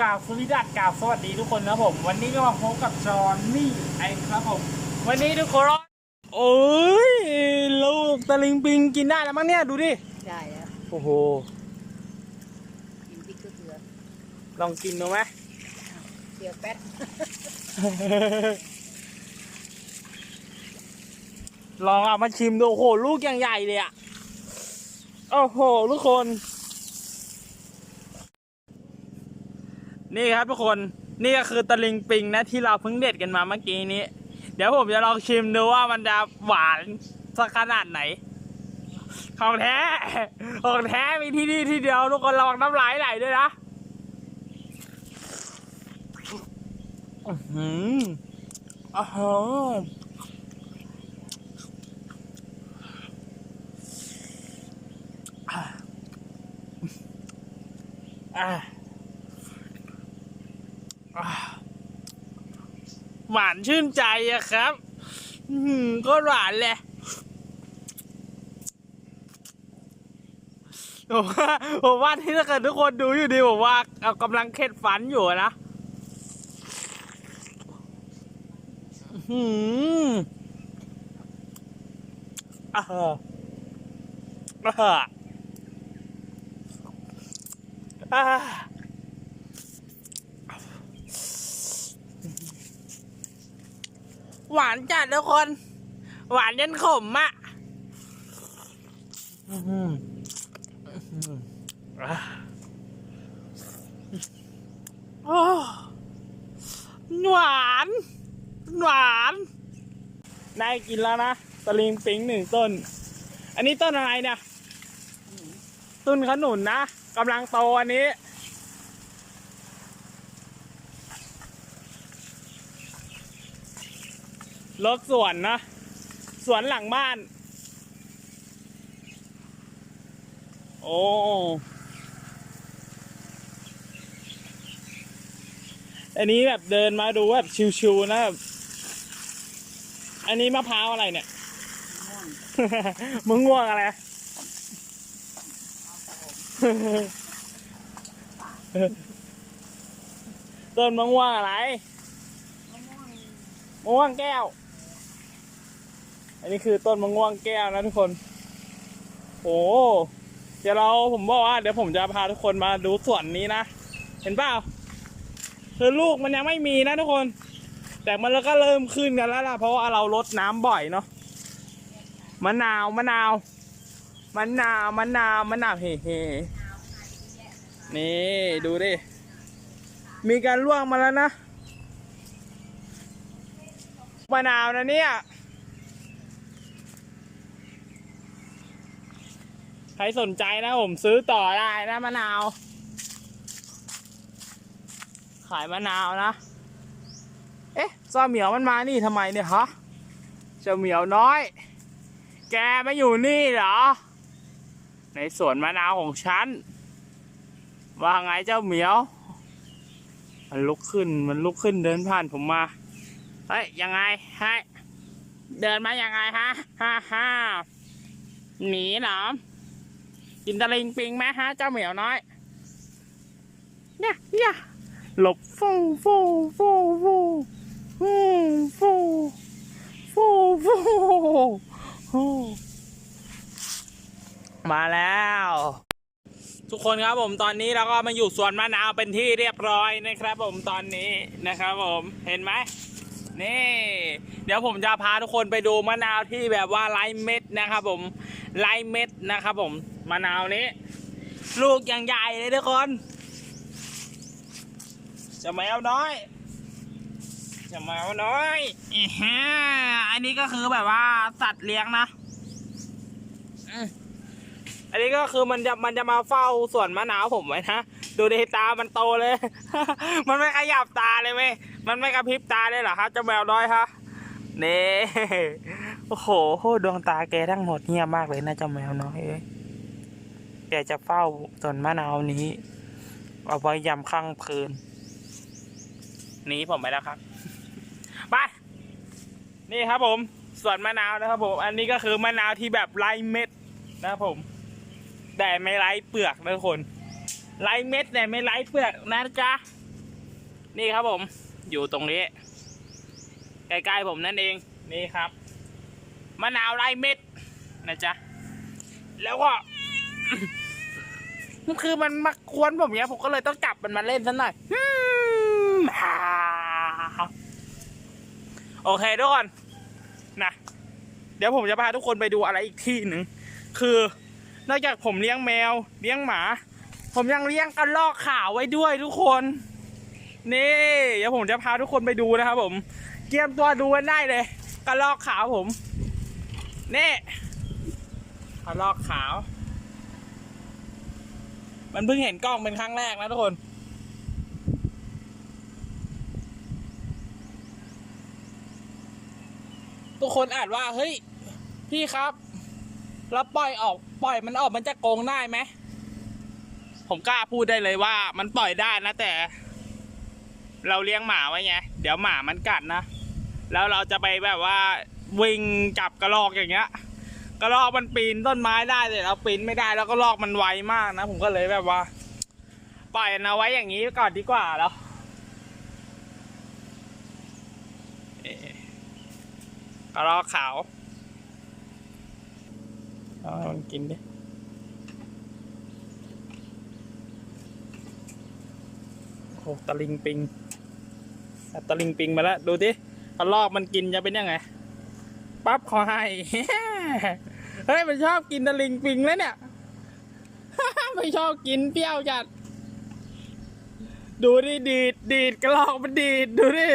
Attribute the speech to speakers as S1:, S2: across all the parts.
S1: กราบสวัสดีดัดกราบสวัสดีทุกคนนะผม วันนี้ก็มาพบกับจอห์นนี่ไอครับผม วันนี้ทุกคนโอ้ยลูกตะลิงปิงกินได้แล้วมั้งเนี่ยดูดิ
S2: ได้แล้ว
S1: โอ้โห
S2: กินพริกเกลือ
S1: ลองกินดูไหม
S2: เกลือแป๊ด
S1: ลองเอามาชิมดูโอ้โหลูกอย่างใหญ่เลยอะโอ้โหทุกคน นี่ครับทุกคนนี่ก็คือตะลิงปิงนะที่เราเพิ่งเด็ดกันมาเมื่อกี้นี้ เดี๋ยวผมจะลองชิมดูว่ามันจะหวานสักขนาดไหน ของแท้ ของแท้มีที่นี่ที่เดียวทุกคนระวังน้ำลายไหลด้วยนะอื้อหืออ้าวอ่าอ่าหวาน ชื่นใจอะครับก็หวานเลยผมว่าผมว่าที่ถ้าเกิดทุกคนดูอยู่ดีผมว่าเอากำลังเข็ดฝันอยู่นะอือหืมอ่าอ่าอ่า หวานจัดทุกคน หวานยันขมอะอื้อหืออื้อหืออะโอ้หวาน หวานนายกินแล้วนะตะลิงปิงหนึ่งต้น อันนี้ต้นอะไรเนี่ย ต้นขนุนนะกำลังโตอันนี้ รถสวนนะ สวนหลังบ้าน โอ้อันนี้แบบเดินมาดูแบบชิวๆนะแบบอันนี้มะพร้าวอะไรเนี่ย
S2: ม่วง
S1: มึงง่วงอะไร ต้นมะม่วงอะไร
S2: มะม่วง
S1: มะม่วงแก้ว อันนี้คือต้นมะม่วงแก้วนะทุกคน โอ้เดี๋ยวเราผมบอกว่าเดี๋ยวผมจะพาทุกคนมาดูสวนนี้นะ เห็นเปล่าคือลูกมันยังไม่มีนะทุกคน แต่มันก็เริ่มขึ้นกันแล้วล่ะ เพราะว่าเราลดน้ำบ่อยเนาะมะนาวมะนาวมะนาวมะนาวมะนาวเฮ้เฮนี่ดูดิ มีการล่วงมาแล้วนะมะนาวนะเนี่ย ใค รสนใจนะผมซื้อต่อได้นะมะนาว ขายมะนาวนะ เอ๊ะเจ้าเหมียวมันมานี่ทำไมเนี่ยฮะเจ้าเหมียวน้อย แกไมาอยู่นี่เหรอ ในสวนมะนาวของฉัน ว่าไงเจ้าเหมียว มันลุกขึ้นมันลุกขึ้นเดินผ่านผมมา เฮ้ยยังไงฮะเดินมายังไงฮะฮ่าฮ่าหนีเหรอ กินตะลิงปิงไหมฮะ เจ้าเหมียวน้อย เนี่ยเนี่ยหลบฟูฟูฟูฟูฟูฟูฟูฟูฟูมาแล้ว ทุกคนครับผมตอนนี้เราก็มาอยู่สวนมะนาวเป็นที่เรียบร้อยนะครับ ผมตอนนี้นะครับผมเห็นไหมนี่ เดี๋ยวผมจะพาทุกคนไปดูมะนาวที่แบบว่าไร้เม็ดนะครับผม ไร้เม็ดนะครับผมมะนาวนี้ ลูกอย่างใหญ่เลยทุกคนจะแมวน้อยจะแมวน้อยอีฮะอันนี้ก็คือแบบว่าสัตว์เลี้ยงนะอันนี้ก็คือมันจะมันจะมาเฝ้าสวนมะนาวผมไว้นะดูดิตามันโตเลย มันไม่ขยับตาเลยเว้ยมันไม่กระพริบตาเลยเหรอครับเจ้าแมวน้อยฮะนี่ โอ้โหดวงตาแกทั้งหมดเงียบมากเลยนะเจ้าแมวน้อยเอ้ยแกจะเฝ้าสวนมะนาวนี้ เอาไว้ยามค่ำคืนหนีผมไปแล้วครับไปนี่ครับผมสวนมะนาวนะครับ ผม อันนี้ก็คือมะนาวที่แบบไร้เม็ดนะครับผม แต่ไม่ไร้เปลือกนะทุกคนไร้เม็ดแต่ไม่ไร้เปลือกนะจ๊ะนี่ครับผม อยู่ตรงนี้ใกล้ๆผมนั่นเองนี่ครับ มะนาวไรเม็ดนะจ๊ะ แล้วก็คือมันมาควนผมเนี้ยผมก็เลยต้องจับมันมาเล่นซะหน่อยอืมฮ่าโอเคทุกคนนะเดี๋ยวผมจะพาทุกคนไปดูอะไรอีกที่หนึ่งคือนอกจากผมเลี้ยงแมว เลี้ยงหมา ผมยังเลี้ยงกระรอกขาวไว้ด้วยทุกคน นี่ เดี๋ยวผมจะพาทุกคนไปดูนะครับผมเตรียมตัวดูกันได้เลยกระรอกขาวผม นี่กระรอกขาว มันเพิ่งเห็นกล้องเป็นครั้งแรกนะทุกคนทุกคนอาจว่าเฮ้ย พี่ครับแล้วปล่อยออกปล่อยมันออกมันจะโกงได้ไหม ผมกล้าพูดได้เลยว่า มันปล่อยได้นะแต่ เราเลี้ยงหมาไว้ไง เดี๋ยวหมามันกัดนะ แล้วเราจะไปแบบว่า วิ่งจับกระรอกอย่างเงี้ยกระรอกมันปีนต้นไม้ได้แต่เราปีนไม่ได้แล้วก็รอกมันไวมากนะ ผมก็เลยแบบว่า ปล่อยมันเอาไว้อย่างนี้ก่อนดีกว่าแล้วเอ๊ะกระรอกขาวเอาให้มันกินดิโอ้ตะลิงปิงตะลิงปิงมาแล้ว ดูดิกระรอกมันกินจะเป็นยังไง ปั๊บขอให้ เฮ้ย มันชอบกินตะลิงปิงแล้วเนี่ย ไม่ชอบกินเปรี้ยวจัด ดูดิดีดดีดกระรอกมันดีดดูดิ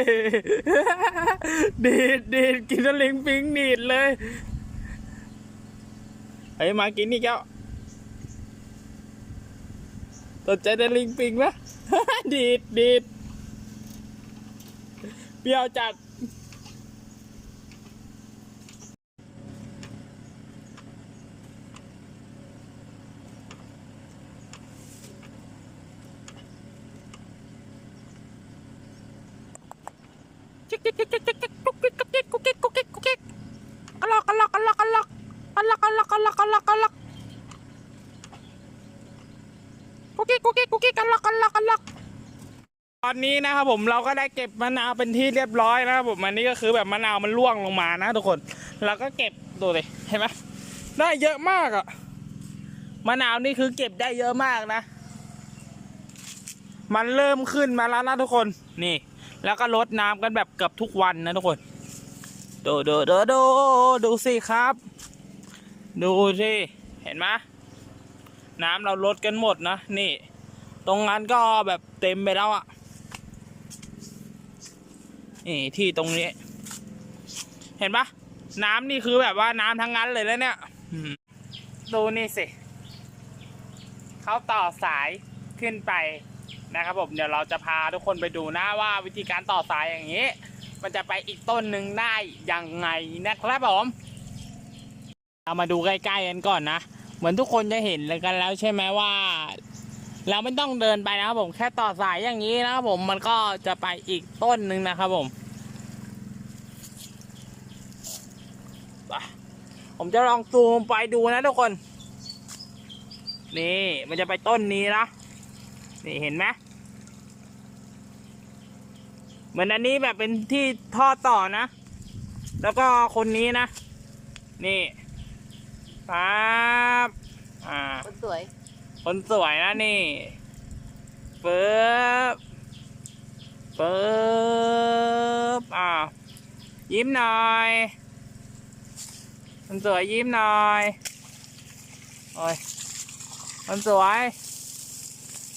S1: ดีดดีดกินตะลิงปิงดีดเลย เฮ้ย มากินนี่แก้วสนใจตะลิงปิงไหมดีดดีดเปรี้ยวจัด จิกจิกจิกกจิกจิกกุ๊กกิ๊กกุ๊กกิ๊กกุ๊กกิ๊กกุ๊กกิ๊กกุ๊กกิ๊กกะลอกกะลอกกะลอกกะลอกกะลอกกะลอกกะลอกกะลอกกะลอกกุ๊กกิ๊กกุ๊กกิ๊กกุ๊กกิ๊กกะลอกกะลอกกะลอกตอนนี้นะครับผมเราก็ได้เก็บมะนาวเป็นที่เรียบร้อยนะครับผมอันนี้ก็คือแบบมะนาวมันร่วงลงมานะทุกคนเราก็เก็บดูเลยเห็นไหมได้เยอะมากอะมะนาวนี่คือเก็บได้เยอะมากนะ มันเริ่มขึ้นมาแล้วนะทุกคนนี่ แล้วก็ลดน้ำกันแบบเกือบทุกวันนะทุกคน ดูดูดูดูดูสิครับ ดูสิเห็นไหมน้ำเราลดกันหมดนะนี่ ตรงนั้นก็แบบเต็มไปแล้วอะ่ะนี่ที่ตรงนี้ เห็นปะน้ำนี่คือแบบว่าน้ำทั้งนั้นเลยแล้วเนี่ยดูนี่สิเขาต่อสายขึ้นไป นะครับผมเดี๋ยวเราจะพาทุกคนไปดูนะว่าวิธีการต่อสายอย่างนี้ มันจะไปอีกต้นหนึ่งได้ยังไงนะครับผมเอามาดูใกล้ๆกันก่อนนะเหมือนทุกคนจะเห็นเลยกันแล้วใช่ไหมว่า เราไม่ต้องเดินไปนะครับผมแค่ต่อสายอย่างนี้นะครับผมมันก็จะไปอีกต้นหนึ่งนะครับผมผมจะลองซูมไปดูนะทุกคน นี่มันจะไปต้นนี้นะ นี่เห็นไหม เหมือนอันนี้แบบเป็นที่ท่อต่อนะ แล้วก็คนนี้นะ นี่ปั๊บอ่า
S2: คนสวย
S1: คนสวยนะนี่ปึ๊บปึ๊บอ่ายิ้มหน่อย คนสวยยิ้มหน่อยโอ้ยคนสวย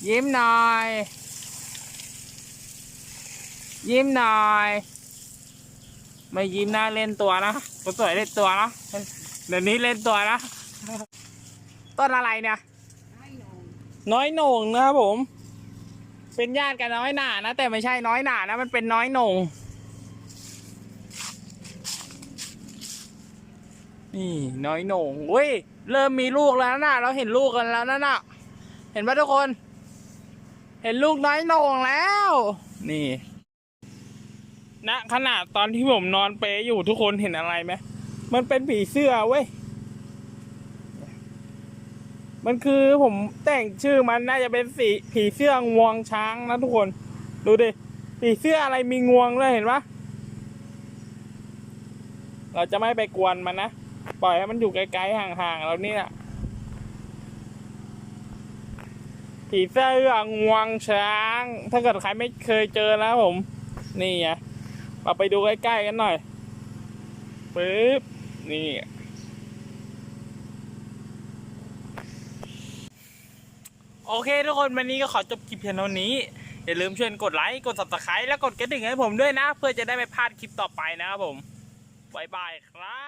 S1: ยิ้มหน่อย ยิ้มหน่อย ไม่ยิ้มหน้าเล่นตัวนะคนสวยเล่นตัวนะเดี๋ยวนี้เล่นตัวนะ ต้นอะไรเนี่ย น้อยโหน่งนะครับผม เป็นญาติกับน้อยหนานะ แต่ไม่ใช่น้อยหนานะ มันเป็นน้อยโหน่งนี่น้อยโหน่งเว้ยเริ่มมีลูกแล้วนะเราเห็นลูกกันแล้วนะน่ะ เห็นปะทุกคน เห็นลูกน้อยโหน่งแล้ว นี่ ณขนาดตอนที่ผมนอนเปรย์อยู่ทุกคนเห็นอะไรไหมมันเป็นผีเสื้อเว้ย มันคือผมแต่งชื่อมันน่าจะเป็นสีผีเสื้องวงช้างนะทุกคน ดูดิ ผีเสื้ออะไรมีงวงด้วยเห็นปะเราจะไม่ไปกวนมันนะ ปล่อยให้มันอยู่ไกลๆห่างๆเรานี่แหละผีเสื้องวงช้าง ถ้าเกิดใครไม่เคยเจอนะผม นี่ไง มาไปดูใกล้ๆกันหน่อยปึ๊บนี่ โอเคทุกคนวันนี้ก็ขอจบคลิปเพียงเท่านี้ อย่าลืมช่วยกดไลค์กด subscribe และกดกระดิ่งให้ผมด้วยนะ เพื่อจะได้ไม่พลาดคลิปต่อไปนะครับผมบ๊ายบายครับ